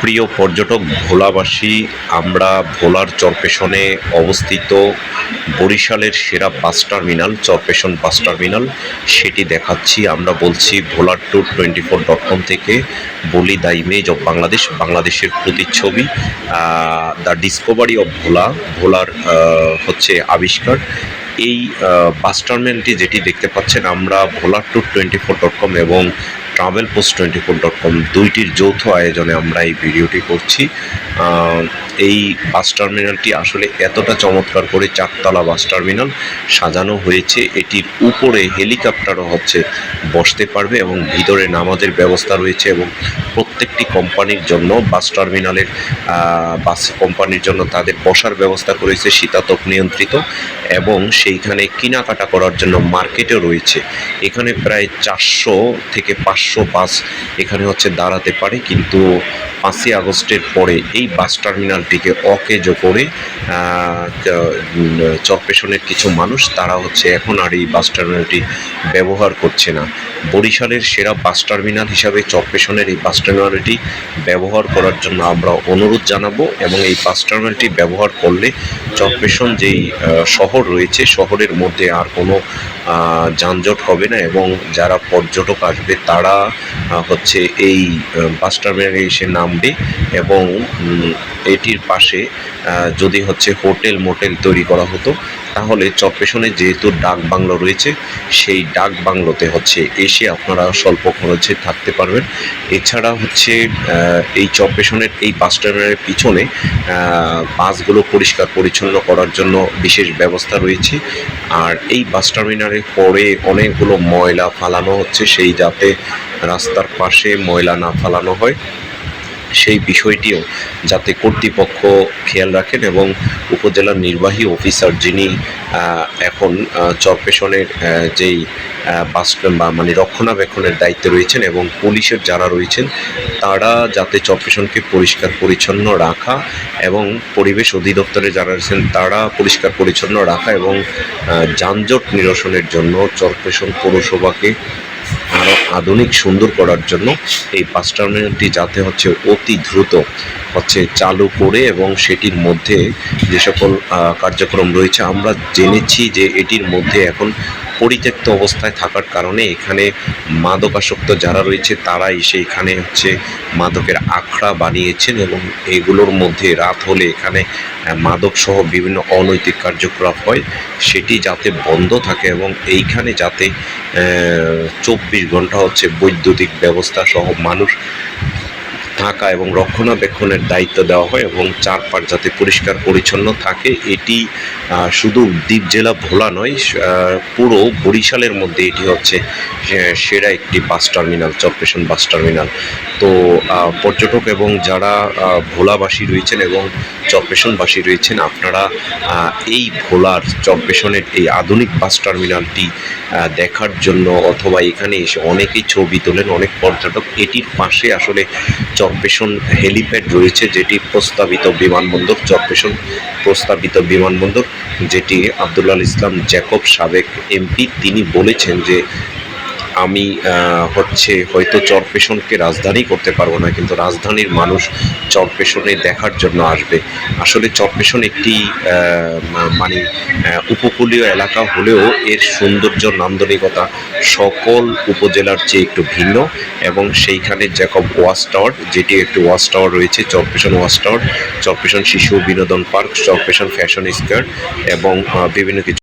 প্রিয় পর্যটক ভোলাবাসী, আমরা ভোলার চরপেশনে অবস্থিত বরিশালের সেরা বাস টার্মিনাল, চরপেশন বাস টার্মিনাল। সেটি দেখাচ্ছি, আমরা বলছি ভোলার tour twenty four dot com থেকে বলি দ্য ইমেজ অব বাংলাদেশ, বাংলাদেশের প্রতিচ্ছবি দ্য ডিসকভারি অফ ভোলা, ভোলার হচ্ছে আবিষ্কার। এই বাস টার্মিনালটি যেটি দেখতে পাচ্ছেন, আমরা ভোলার tour twenty four dot com এবং travel post twenty four dot com দুইটির যৌথ আয়োজনে আমরা এই ভিডিওটি করছি। এই বাস টার্মিনালটি আসলে এতটা চমৎকার করে চারতলা বাস টার্মিনাল সাজানো হয়েছে। এটির উপরে হেলিকপ্টারও হচ্ছে বসতে পারবে এবং ভিতরে নামাজের ব্যবস্থা রয়েছে এবং প্রত্যেকটি কোম্পানির জন্য বাস টার্মিনালের বাস কোম্পানির জন্য তাদের বসার ব্যবস্থা করেছে শীতাতপ নিয়ন্ত্রিত এবং সেইখানে কেনাকাটা করার জন্য মার্কেটও রয়েছে। এখানে প্রায় চারশো থেকে পাঁচশো বাস এখানে হচ্ছে দাঁড়াতে পারে। কিন্তু পাঁচই আগস্টের পরে এই বাস টার্মিনালটিকে অকেজো করে চরপেশনের কিছু মানুষ তারা হচ্ছে এখন আর এই বাস টার্মিনালটি ব্যবহার করছে না। বরিশালের সেরা বাস টার্মিনাল হিসাবে চরপেশনের এই বাস টার্মিনালটি ব্যবহার করার জন্য আমরা অনুরোধ জানাব এবং এই বাস টার্মিনালটি ব্যবহার করলে চরপেশন যেই শহর রয়েছে, শহরের মধ্যে আর কোনো যানজট হবে না এবং যারা পর্যটক আসবে তারা হচ্ছে এই বাস টার্মিনালে এসে নামবে। এবং এটির পাশে যদি হচ্ছে হোটেল মোটেল তৈরি করা হতো, তাহলে চরপেশনে যেহেতু ডাক বাংলো রয়েছে, সেই ডাক বাংলোতে হচ্ছে এসে আপনারা স্বল্প খরচে থাকতে পারবেন। এছাড়া হচ্ছে এই চরপেশনের এই বাস টার্মিনালের পিছনে বাসগুলো পরিষ্কার পরিচ্ছন্ন করার জন্য বিশেষ ব্যবস্থা রয়েছে। আর এই বাস টার্মিনালের পরে অনেকগুলো ময়লা ফালানো হচ্ছে, সেই যাতে রাস্তার পাশে ময়লা না ফালানো হয়। সেই বিষয়টিও যাতে কর্তৃপক্ষ খেয়াল রাখেন এবং উপজেলার নির্বাহী অফিসার যিনি এখন চরপেশনের যেই বাস বা মানে রক্ষণাবেক্ষণের দায়িত্বে রয়েছেন এবং পুলিশের যারা রয়েছেন, তারা যাতে চরপেশনকে পরিষ্কার পরিচ্ছন্ন রাখা এবং পরিবেশ অধিদপ্তরে যারা রয়েছেন, তারা পরিষ্কার পরিচ্ছন্ন রাখা এবং যানজট নিরসনের জন্য চরপেশন পৌরসভাকে আরও আধুনিক সুন্দর করার জন্য এই বাস টার্মিনালটি যাতে হচ্ছে অতি দ্রুত হচ্ছে চালু করে এবং সেটির মধ্যে যে সকল কার্যক্রম রয়েছে, আমরা জেনেছি যে এটির মধ্যে এখন পরিত্যক্ত অবস্থায় থাকার কারণে এখানে মাদকাসক্ত যারা রয়েছে তারা এসে এখানে হচ্ছে মাদকের আখড়া বানিয়েছেন এবং এগুলোর মধ্যে রাত হলে এখানে মাদক সহ বিভিন্ন অনৈতিক কার্যকলাপ হয়। সেটি যাতে বন্ধ থাকে এবং এইখানে যাতে চব্বিশ ঘণ্টা হচ্ছে বৈদ্যুতিক ব্যবস্থা সহ মানুষ থাকা এবং রক্ষণাবেক্ষণের দায়িত্ব দেওয়া হয় এবং চারপাশ যাতে পরিষ্কার পরিচ্ছন্ন থাকে, এটি শুধু দ্বীপ জেলা ভোলা নয় পুরো বরিশালের মধ্যে এটি হচ্ছে সেরা একটি বাস টার্মিনাল চরপেশন বাস টার্মিনাল। তো পর্যটক এবং যারা ভোলাবাসী রয়েছেন এবং চরপেশনবাসী রয়েছেন, আপনারা এই ভোলার চরপেশনের এই আধুনিক বাস টার্মিনালটি দেখার জন্য অথবা এখানে এসে অনেকেই ছবি তোলেন, অনেক পর্যটক, এটির পাশে আসলে চরপেশন হেলিপ্যাড রয়েছে, যেটি প্রস্তাবিত বিমানবন্দর চরপেশন প্রস্তাবিত বিমানবন্দর, যেটি আবদুল্লাহ ইসলাম জ্যাকব সাবেক এমপি। তিনি বলেছেন যে আমি হচ্ছে হয়তো চরপেশনকে রাজধানী করতে পারব না, কিন্তু রাজধানীর মানুষ চরপেশনে দেখার জন্য আসবে। আসলে চরপেশন একটি মানে উপকূলীয় এলাকা হলেও এর সৌন্দর্য, নান্দনিকতা সকল উপজেলার চেয়ে একটু ভিন্ন এবং সেইখানে জ্যাকব ওয়াচ টাওয়ার যেটি একটি ওয়াচ টাওয়ার রয়েছে চরপেশন ওয়াচ টাওয়ার চরপেশন শিশু বিনোদন পার্ক চরপেশন ফ্যাশন স্কোয়ার এবং বিভিন্ন কিছু